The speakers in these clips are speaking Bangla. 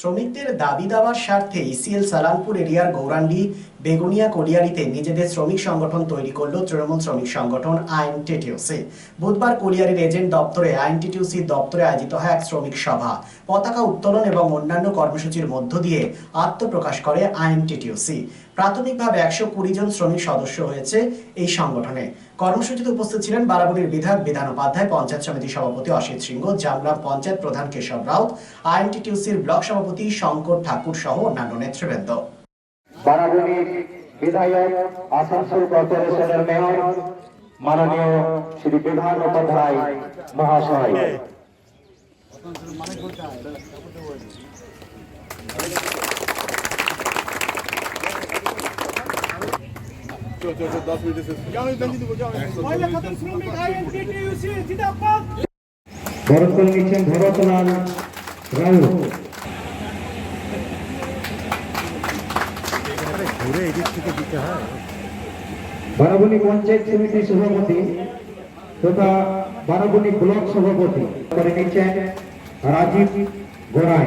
শ্রমিকদের দাবি দাবার স্বার্থে ইসিএল সালানপুর এরিয়ার গৌরাণ্ডি বেগুনিয়া, কলিয়ারিতে নিজেদের শ্রমিক সংগঠন তৈরি করল তৃণমূল শ্রমিক সংগঠন আইন আইএনটিটিউসি। বুধবার কলিয়ারির এজেন্ট দপ্তরে আইন আইএনটিটিউসি দপ্তরে আয়োজিত হয় এক শ্রমিক সভা। পতাকা উত্তোলন এবং অন্যান্য কর্মসূচির মধ্য দিয়ে আত্মপ্রকাশ করে আইন আইএনটিটিউসি। প্রাথমিকভাবে একশো কুড়ি জন শ্রমিক সদস্য হয়েছে এই সংগঠনে। কর্মসূচিতে উপস্থিত ছিলেন বারাবণীর বিধায়ক বিধান উপাধ্যায় পঞ্চায়েত সমিতির সভাপতি অসিত সিংহ জামগ্রাম পঞ্চায়েত প্রধান কেশব রাউত আইএনটিটিউসির ব্লক সভাপতি শঙ্কর ঠাকুর সহ অন্যান্য নেতৃবৃন্দ। বিধায়ক আসানসোল কর্পোরেশনের মেয়র মাননীয় শ্রী বিধান উপাধ্যায় মহাশয় বরণ করে নিচ্ছেন ভরতলাল রাউ বারাবণী পঞ্চায়েত সমিতির সভাপতি তথা বারাবণী ব্লক সভাপতি। করে নিচ্ছেন রাজীব গোড়াই।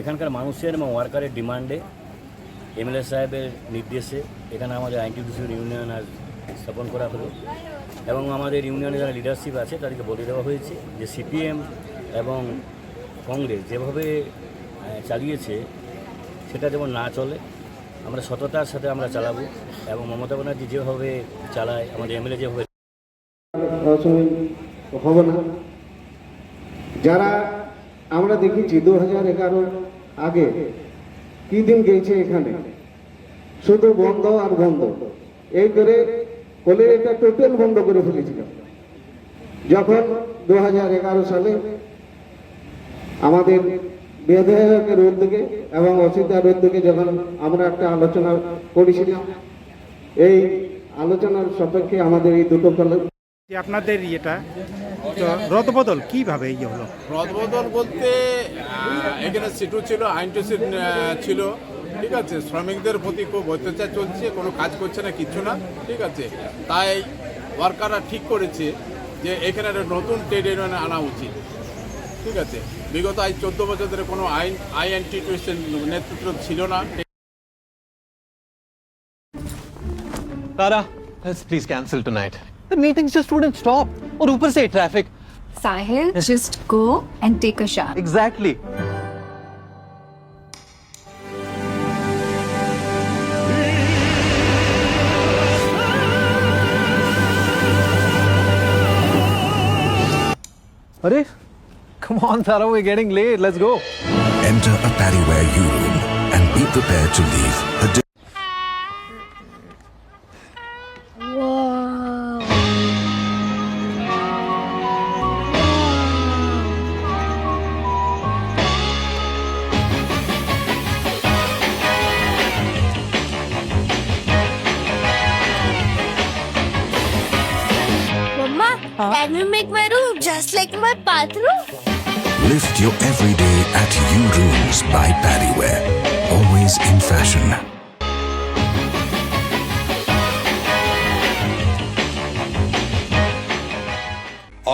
এখানকার মানুষের এবং ওয়ার্কারের ডিমান্ডে এমএলএ সাহেবের নির্দেশে এখানে আমাদের আইনটিডিউশন ইউনিয়ন আজ স্থাপন করা হলো। এবং আমাদের ইউনিয়নে যারা লিডারশিপ আছে, তাদেরকে বলে দেওয়া হয়েছে যে সিপিএম এবং কংগ্রেস যেভাবে চালিয়েছে, সেটা যেমন না চলে, আমরা সততার সাথে আমরা চালাবো এবং মমতা ব্যানার্জি যেভাবে চালায়, আমাদের এমএলএ যেভাবে যারা আমরা দেখেছি দু হাজার এগারো আগে কি দিন গেছে এখানে? শুধু বন্ধ আর বন্ধ। এই করে কলেরিটা টোটাল বন্ধ করে ফেলেছিল। যখন দু হাজার এগারো সালে আমাদের বিধায়কের উদ্যোগে এবং অসিতার উদ্যোগে যখন আমরা একটা আলোচনা করেছিলাম, এই আলোচনার সাপেক্ষে আমাদের এই দুটো আপনাদের ইয়েটা তো রদবদল কীভাবে ইয়ে হলো? রদবদল বলতে এখানে সিটু ছিল আইন টু সিট ছিল ঠিক আছে? শ্রমিকদের প্রতি খুব অত্যাচার চলছে কোনো কাজ করছে না কিচ্ছু না ঠিক আছে? তাই ওয়ার্কাররা ঠিক করেছে যে এখানে একটা নতুন ট্রেড ইউনিয়ন আনা উচিত ঠিক আছে? বিগত আজ চোদ্দ বছর ধরে কোনো আইন আইএনটিটিউশন নেতৃত্ব ছিল না Tara, please cancel tonight. The meetings just wouldn't stop. और ऊपर से traffic. Sahil, just go and take a shower. Exactly. Arey, come on, Tara, we're getting late. Let's go. Enter a Paddyware U-Room and be prepared to leave a can you make my room just like my bathroom? Lift your everyday at You Rooms by Paddyware. Always in fashion.